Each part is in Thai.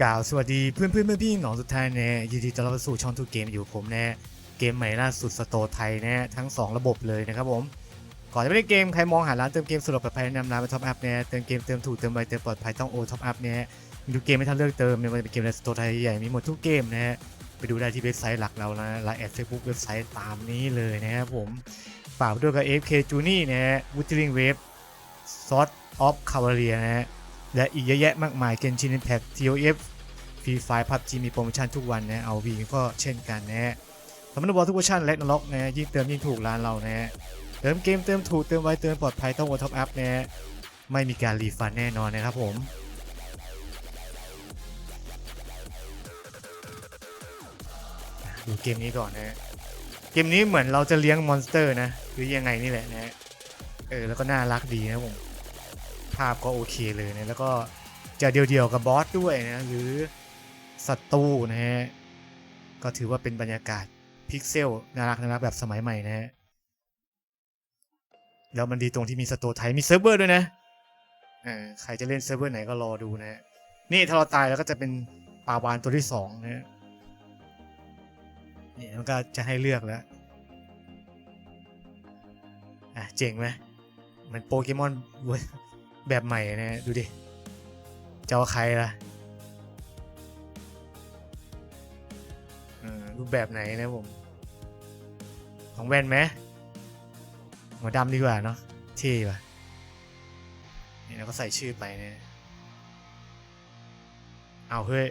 กล่าวสวัสดีเพื่อนเพื่อนเพื่อนพี่หนองสุดท้ายแน่ยินดีต้อนรับสู่ช่องทูเกมอยู่ผมแน่เกมใหม่ล่าสุดสโตร์ไทยแน่ทั้ง 2 ระบบเลยนะครับผมก่อนจะไปเล่นเกมใครมองหาร้านเติมเกมสะดวกปลอดภัยแนะนำร้านไปท็อปอัพแน่เติมเกมเติมถูกเติมไวเติมปลอดภัยต้องโอท็อปอัพแน่มีทุกเกมไม่ทันเลือกเติมไม่ว่าจะเป็นเกมในสโตร์ไทยใหญ่มีหมดทุกเกมนะฮะไปดูได้ที่เว็บไซต์หลักเรานะไลน์แอดเฟซบุ๊กเว็บไซต์ตามนี้เลยนะครับผมฝากด้วยกับ FK j u n i นะฮะ Wuthering Wave Sword of Cavalry นะฮะ และอีกเยอะแยะมากมาย Genshin Impact TOF ฟรีไฟพับจีมีโปรโมชั่นทุกวันนะเอาวีก็เช่นกันนะสำหรับบอกทุกเวอร์ชันและนล็อกนะยิ่งเติมยิ่งถูกร้านเรานะเติมเกมเติมถูกเติมไวเติมปลอดภัยต้องวอท็อปอัพนะไม่มีการรีฟันแน่นอนนะครับผมดูเกมนี้ก่อนนะเกมนี้เหมือนเราจะเลี้ยงมอนสเตอร์นะหรือยังไงนี่แหละนะเออแล้วก็น่ารักดีนะผม ภาพก็โอเคเลยนะแล้วก็จะเดียวๆกับบอสด้วยนะหรือศัตรูนะฮะก็ถือว่าเป็นบรรยากาศพิกเซลน่ารักน่ารักแบบสมัยใหม่นะฮะแล้วมันดีตรงที่มีสโตร์ไทยมีเซิร์ฟเวอร์ด้วยนะเออใครจะเล่นเซิร์ฟเวอร์ไหนก็รอดูนะฮะนี่ถ้าเราตายแล้วก็จะเป็นปาวานตัวที่สองนะฮะนี่มันก็จะให้เลือกแล้วอะเจ๋งไหมเหมือนโปเกมอนเว้ย แบบใหม่นะฮะดูดิจะเอาใครล่ะเออรูปแบบไหนนะผม ของแว่นไหมหัวดำดีกว่าเนาะเท่ป่ะนี่เราก็ใส่ชื่อไปเนี่ยเอาเฮ้ย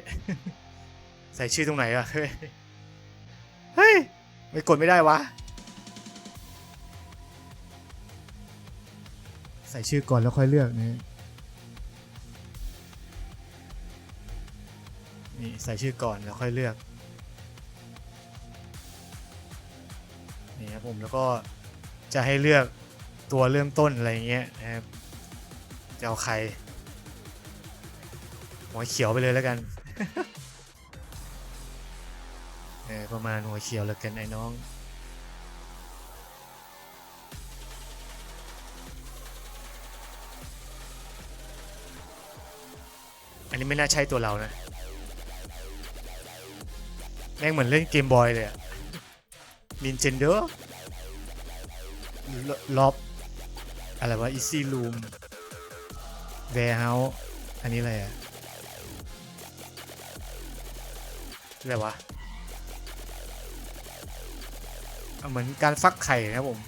ใส่ชื่อตรงไหนอะเฮ้ย เฮ้ย ไม่กดไม่ได้วะ ใส่ชื่อก่อนแล้วค่อยเลือกนะนี่ใส่ชื่อก่อนแล้วค่อยเลือกนี่ครับผมแล้วก็จะให้เลือกตัวเริ่มต้นอะไรเงี้ยนะครับจะเอาใครหัวเขียวไปเลยแล้วกันเออประมาณหัวเขียวแล้วกันไอ้น้อง นี้ไม่น่าใช่ตัวเรานะแม่งเหมือนเล่นเกมบอยเลยอะ Nintendo ล็อบอะไรวะ Easy Room Warehouse อันนี้อะไรอะอะไรวะอะเหมือนการฟักไข่นะผม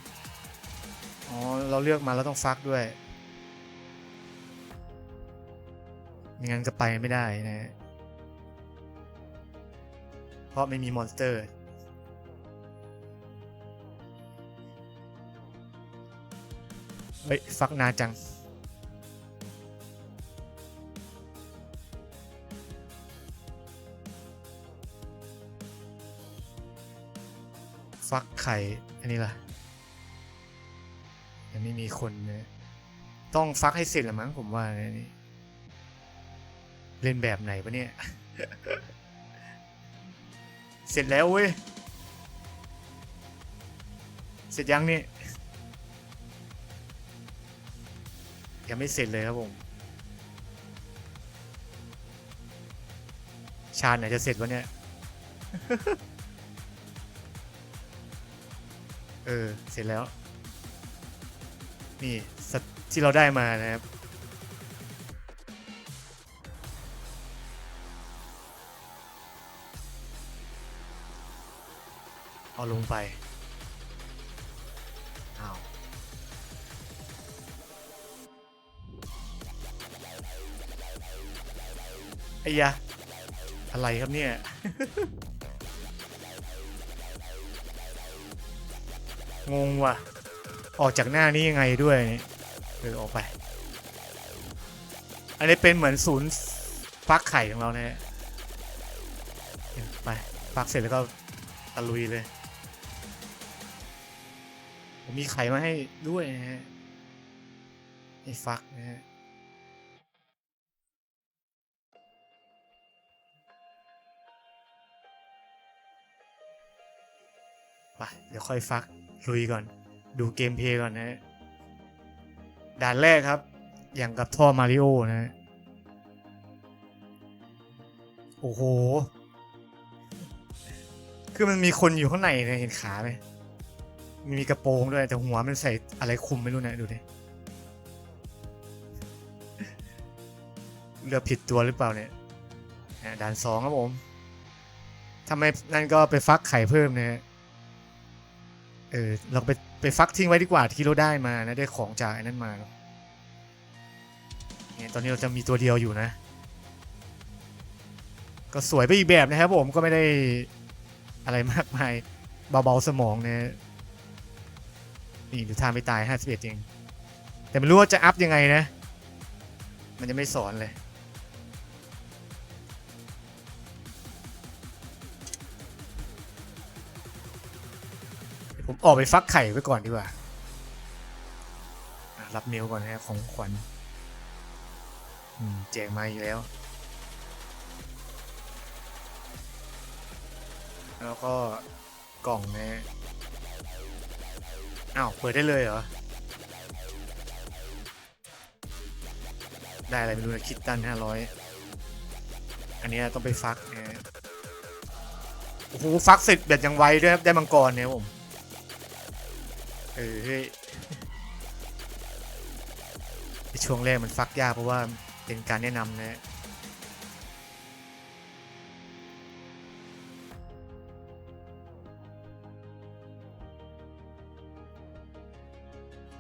อ๋อ เราเลือกมาแล้วต้องฟักด้วย ไม่งั้นก็ไปไม่ได้นะ เพราะไม่มีมอนสเตอร์ เฮ้ย ฟักนาจังฟักไข่ อันนี้ล่ะยังไม่มีคนนี่ยต้องฟักให้เสร็จละมั้งผมว่านี่ เล่นแบบไหนปะเนี่ย เสร็จแล้วเว้ย เสร็จยังนี่ยังไม่เสร็จเลยครับผม ชาญไหนจะเสร็จวะเนี่ย เออ เสร็จแล้ว นี่สัตว์ที่เราได้มานะครับ เอาลงไปอ้าวไอ้ยะ อะไรครับเนี่ย งงว่ะ ออกจากหน้านี้ยังไงด้วยนี่เออออกไป อันนี้เป็นเหมือนศูนย์ฟักไข่ของเรานะฮะเออไปฟักเสร็จแล้วก็ตะลุยเลยผ มีไข่มาให้ด้วยนะฮะให้ฟักนะฮะไปเดี๋ยวค่อยฟักลุยก่อน ดูเกมเพย์ก่อนนะฮะด่านแรกครับ อย่างกับท่อมาริโอนะฮะโอ้โห คือมันมีคนอยู่ข้างในนี่ยเห็นขาไหม ม,มีกระโปรงด้วย แต่หัวมันใส่อะไรคลุมไม่รู้นะดูดิเลือกผิดตัวหรือเปล่าเนี่ยด่านสองครับผมทำไมนั่นก็ไปฟักไข่เพิ่มเนี่ยเออเราไปไปฟักทิ้งไว้ดีกว่าที่เราได้มานะได้ของจากไอ้นั่นมาเนี่ยตอนนี้เราจะมีตัวเดียวอยู่นะ ก็สวยไปอีกแบบนะครับผมก็ไม่ได้อะไรมากมายเบาๆสมองเนี่ย นี่ดูทางไปตาย51เองแต่ไม่รู้ว่าจะอัพยังไงนะ มันจะไม่สอนเลย ผมออกไปฟักไข่ไว้ก่อนดีกว่า รับเมลก่อนนะของขวัญแจกมาอีกแล้ว แล้วก็กล่องนะ อ้าว เปิดได้เลยเหรอ ได้อะไรไม่รู้นะคิดตันห้าร้อยอันนี้ต้องไปฟักนะโอ้โหฟักเสร็จแบบยังไวด้วยครับได้มังกรเนี่ยผมเออเฮ้ยช่วงแรกมันฟักยากเพราะว่าเป็นการแนะนำนะ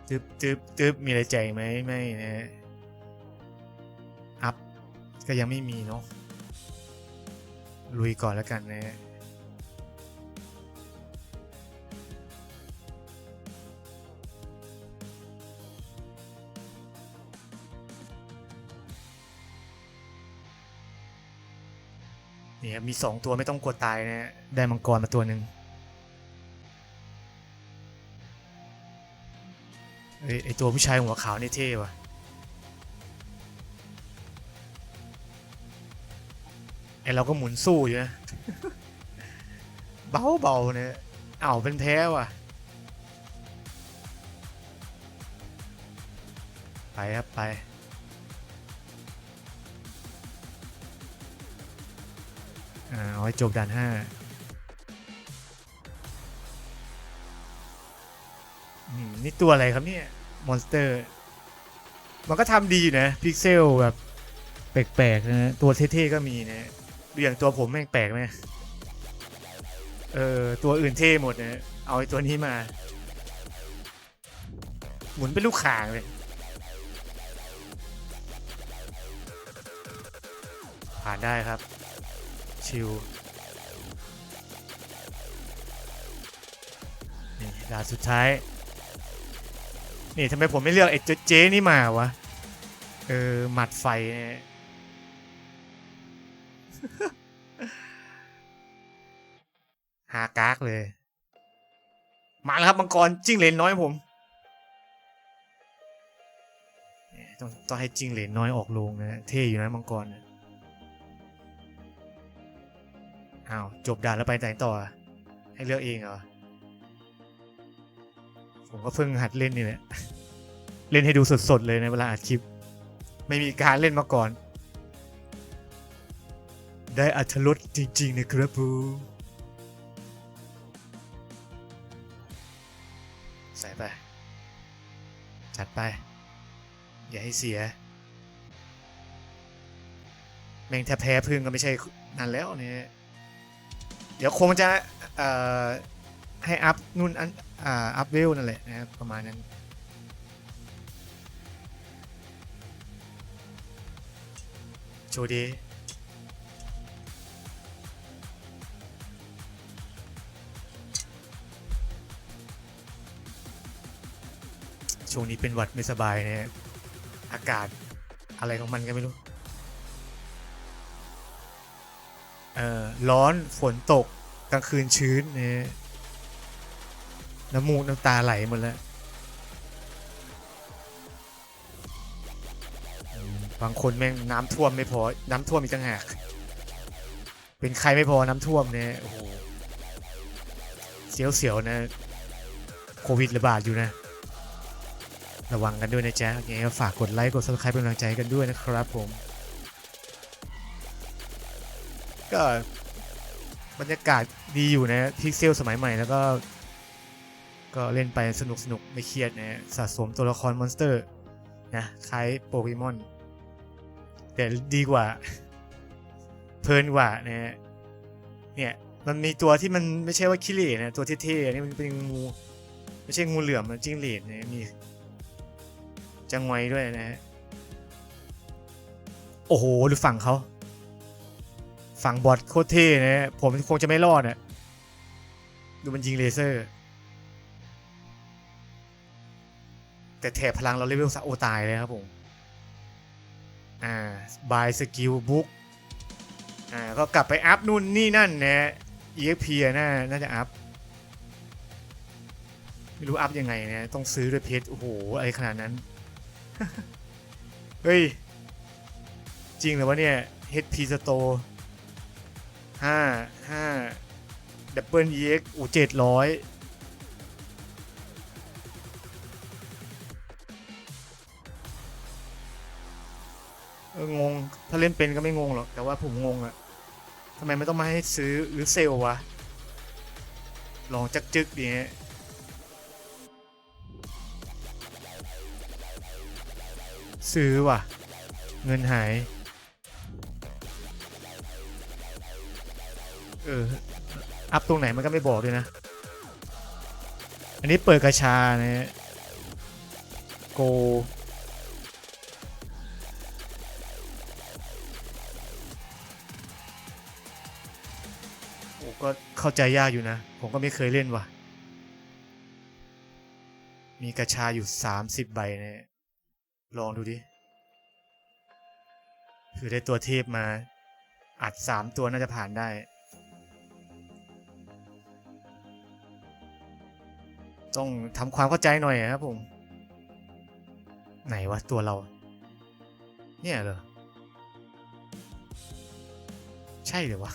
ตึ๊บตึ๊บตึ๊บมีอะไรแจกไหมไม่นะฮะอัพ ก็ยังไม่มีเนาะ ลุยก่อนแล้วกันนะฮะเนี่ยมีสองตัวไม่ต้องกลัวตายนะฮะได้มังกรมาตัวหนึ่ง เอ้ยไอตัวผู้ชายหัวขาวนี่เท่ว่ะไอเราก็หมุนสู้อยู่นะ เบาเบาๆเนี่ยอ้าวเป็นแพ้ว่ะ ไปครับไปอ่าเอาให้จบด่านห้า นี่ตัวอะไรครับเนี่ยมอนสเตอร์ มันก็ทำดีอยู่นะพิกเซลแบบแปลกๆนะตัวเท่ๆก็มีนะดูอย่างตัวผมแม่งแปลกไหมเออตัวอื่นเท่หมดนะเอาไอ้ตัวนี้มา หมุนเป็นลูกข่างเลยผ่านได้ครับ ชิวนี่ด่านสุดท้าย นี่ทำไมผมไม่เลือกไอ้เจ๊เจ๊นี่มาวะ เออ หมัดไฟเนี่ยหากากเลย มาแล้วครับมังกรจิ้งเหลนน้อยผมเนี่ยต้องต้องให้จิ้งเหลนน้อยออกโรงนะเท่อยู่นะมังกรนะอ้าวจบด่านแล้วไปไหนต่ออะให้เลือกเองเหรอ ผมก็เพิ่งหัดเล่นนี่แหละเล่นให้ดูสดๆเลยในเวลาอัดคลิป ไม่มีการเล่นมาก่อน ได้อัธรสจริงๆนะครับผมใส่ไป จัดไป อย่าให้เสีย แม่งแทบแพ้พึ่งก็ไม่ใช่นั่นแล้วเนี่ยเดี๋ยวคงจะเอ่อ ให้อัพนู่นอันอ่าอัพเวลนั่นแหละนะครับประมาณนั้นโชว์ดีช่วงนี้เป็นหวัดไม่สบายเนี่ยอากาศอะไรของมันก็ไม่รู้ เอ่อ ร้อนฝนตกกลางคืนชื้นเนี่ย น้ำมูกน้ำตาไหลหมดแล้ว บางคนแม่งน้ำท่วมไม่พอ น้ำท่วมอีกต่างหาก เป็นใครไม่พอน้ำท่วมเนี่ยโอ้โหเสียวๆนะ โควิดระบาดอยู่นะ ระวังกันด้วยนะจ๊ะยังไงก็ฝากกดไลค์กด subscribe เป็นกำลังใจกันด้วยนะครับผม ก็บรรยากาศดีอยู่นะพิกเซลสมัยใหม่แล้วก็ ก็เล่นไปสนุกสนุกไม่เครียดนะสะสมตัวละครมอนสเตอร์นะคล้ายโปเกมอนแต่ดีกว่า เพลินกว่านะฮะเนี่ยมันมีตัวที่มันไม่ใช่ว่าขี้เหร่นะตัวเท่ๆนี่มันเป็นงู ไม่ใช่งูเหลือมมันจิ้งเหลนนะมีจังไว้ด้วยนะฮะโอ้โหดูฝั่งเขาฝั่งบอทโคตรเท่นะผมคงจะไม่รอดอะดูมันยิงเลเซอร์ แต่แถบพลังเราเลเวลสะโอตายเลยครับผม อ่าบายสกิลบุ๊กอ่าก็กลับไปอัพนู่นนี่นั่นนะ EXP น่าน่าจะอัพ ไม่รู้อัพยังไงนะ ต้องซื้อด้วยเพชรโอ้โห อะไรขนาดนั้น เฮ้ย จริงเหรอวะเนี่ย HP Store ห้าห้าดับเบิล EX โอ้เจ็ดร้อย เอองง ถ้าเล่นเป็นก็ไม่งงหรอก แต่ว่าผมงงอะทำไมไม่ต้องมาให้ซื้อหรือเซลวะ ลองจักจึกดีฮะซื้อว่ะ เงินหาย เออ อัพตรงไหนมันก็ไม่บอกด้วยนะ อันนี้เปิดกระชานะโก เข้าใจยากอยู่นะ ผมก็ไม่เคยเล่นว่ะ มีกระชาอยู่30ใบเนะฮะลองดูดิ คือได้ตัวเทพมา อัด3ตัวน่าจะผ่านได้ ต้องทำความเข้าใจหน่อยอะครับผม ไหนวะ ตัวเรา เนี่ยเหรอ ใช่หรือวะ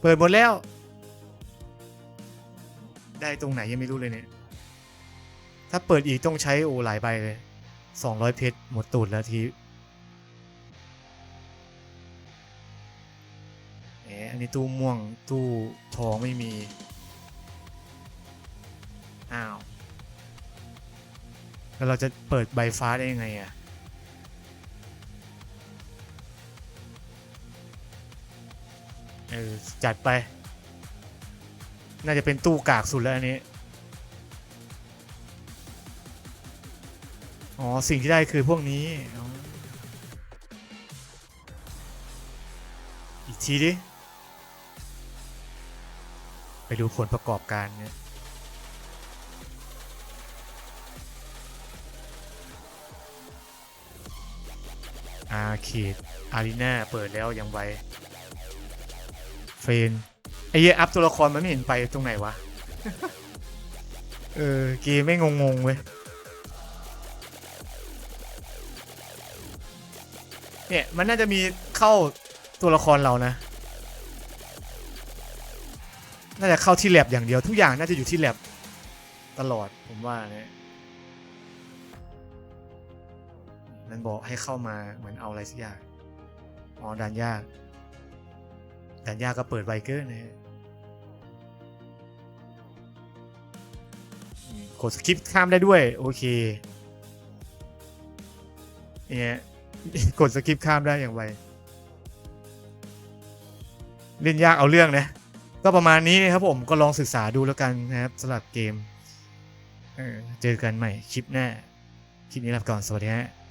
เปิดหมดแล้ว ได้ตรงไหนยังไม่รู้เลยเนี่ย ถ้าเปิดอีกต้องใช้โอหลายใบเลย200เพชรหมดตูดแล้วทีแหมอันนี้ตู้ม่วงตู้ทองไม่มี อ้าว แล้วเราจะเปิดใบฟ้าได้ยังไงอะ เออจัดไป น่าจะเป็นตู้กากสุดแล้วอันนี้ อ๋อ สิ่งที่ได้คือพวกนี้ออีกทีดิ ไปดูผลประกอบการเนี่ยอาเคดอารีนาเปิดแล้วยังไว เฟนไอ้เหี้ยอัพตัวละครมันไม่เห็นไปตรงไหนวะ เออเกมไม่งงๆเว้ย เนี่ยมันน่าจะมีเข้าตัวละครเรานะ น่าจะเข้าที่แลบอย่างเดียว ทุกอย่างน่าจะอยู่ที่แลบตลอดผมว่าเนี่ยมันบอกให้เข้ามาเหมือนเอาอะไรสักอย่าง อ๋อดันยาก ดันยาก็เปิดไวเกอร์นะฮะอืมกดสกิปข้ามได้ด้วย โอเคเนี่ยกดสกิปข้ามได้อย่างไวเล่นยากเอาเรื่องนะก็ประมาณนี้นะครับผมก็ลองศึกษาดูแล้วกันนะครับสำหรับเกมเออเจอกันใหม่คลิปหน้า คลิปนี้ลาไปก่อนสวัสดีฮะ